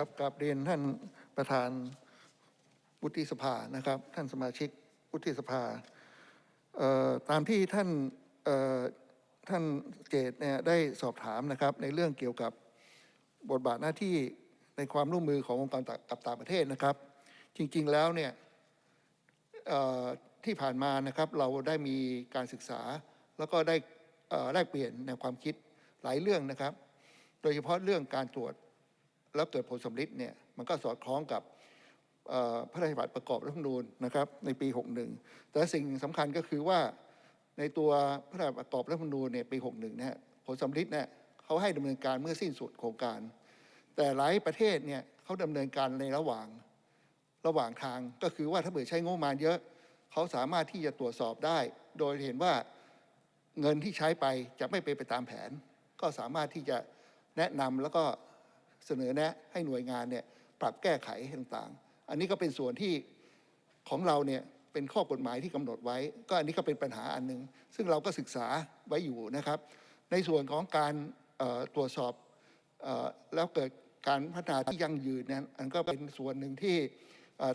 ครับกับเรียนท่านประธานวุฒิสภานะครับ ท่านสมาชิกวุฒิสภาตามที่ท่านท่านเจตเนี่ยได้สอบถามนะครับ ในเรื่องเกี่ยวกับบทบาทหน้าที่ในความร่วมมือขององค์การกับต่างประเทศนะครับ จริงๆแล้วเนี่ยที่ผ่านมานะครับเราได้มีการศึกษา แล้วก็ได้แลกเปลี่ยนแนความคิดหลายเรื่องนะครับ โดยเฉพาะเรื่องการตรวจ แล้วเกิดผลสำลิดเนี่ยมันก็สอดคล้องกับพระราชบัญญัติประกอบรัฐธรรมนูญนะครับในปี 61 แต่สิ่งสำคัญก็คือว่าในตัวพระราชบัญญัติประกอบรัฐธรรมนูญเนี่ยปี 61เนี่ยผลสำลิดเนี่ยเขาให้ดำเนินการเมื่อสิ้นสุดโครงการ แต่หลายประเทศเนี่ยเขาดำเนินการในระหว่างระหว่างทางก็คือว่าถ้าเกิดใช้งบประมาณเยอะเขาสามารถที่จะตรวจสอบได้ โดยเห็นว่าเงินที่ใช้ไปจะไม่เป็นไปตามแผน ก็สามารถที่จะแนะนำแล้วก็ เสนอแนะให้หน่วยงานเนี่ยปรับแก้ไขต่างๆ อันนี้ก็เป็นส่วนที่ของเราเนี่ยเป็นข้อกฎหมายที่กำหนดไว้ ก็อันนี้ก็เป็นปัญหาอันหนึ่งซึ่งเราก็ศึกษาไว้อยู่นะครับ ในส่วนของการตรวจสอบออแล้วเกิดการพัฒนาที่ยั่งยืนนั้นอันก็เป็นส่วนหนึ่งที่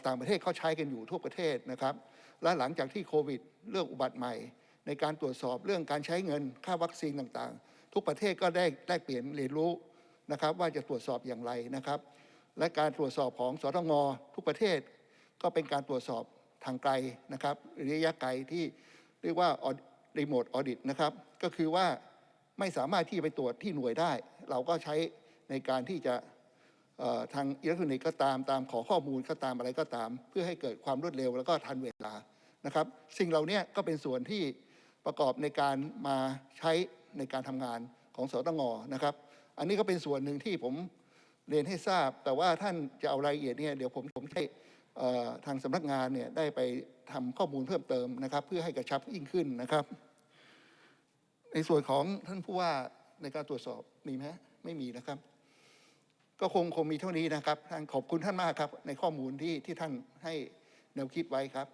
ต่างประเทศเขาใช้กันอยู่ทั่วประเทศนะครับ และหลังจากที่โควิดเรื่องอุบัติใหม่ ในการตรวจสอบเรื่องการใช้เงินค่าวัคซีนต่างๆ ทุกประเทศก็ได้ได้เปลี่ยนเรียนรู้ นะครับว่าจะตรวจสอบอย่างไรนะครับ และการตรวจสอบของสตงทุกประเทศ ก็เป็นการตรวจสอบทางไกลนะครับระยะไกลที่เรียกว่ารีโมทออดิตนะครับก็คือว่าไม่สามารถที่ไปตรวจที่หน่วยได้ เราก็ใช้ในการที่จะทางอิเล็กทรอนิกส์ก็ตามตามขอข้อมูลก็ตามอะไรก็ตาม เพื่อให้เกิดความรวดเร็วแล้วก็ทันเวลานะครับ สิ่งเหล่านี้ก็เป็นส่วนที่ประกอบในการมาใช้ในการทำงานของสตงนะครับ อันนี้ก็เป็นส่วนหนึ่งที่ผมเรียนให้ทราบ แต่ว่าท่านจะเอารายละเอียดเนี่ยเดี๋ยวผมผมให้ทางสำนักงานเนี่ยได้ไปทำข้อมูลเพิ่มเติมนะครับ เพื่อให้กระชับยิ่งขึ้นนะครับ ในส่วนของท่านผู้ว่าในการตรวจสอบมีไหมไม่มีนะครับ ก็คงคงมีเท่านี้นะครับท่านขอบคุณท่านมากครับ ในข้อมูลที่ที่ท่านให้แนวคิดไว้ครับ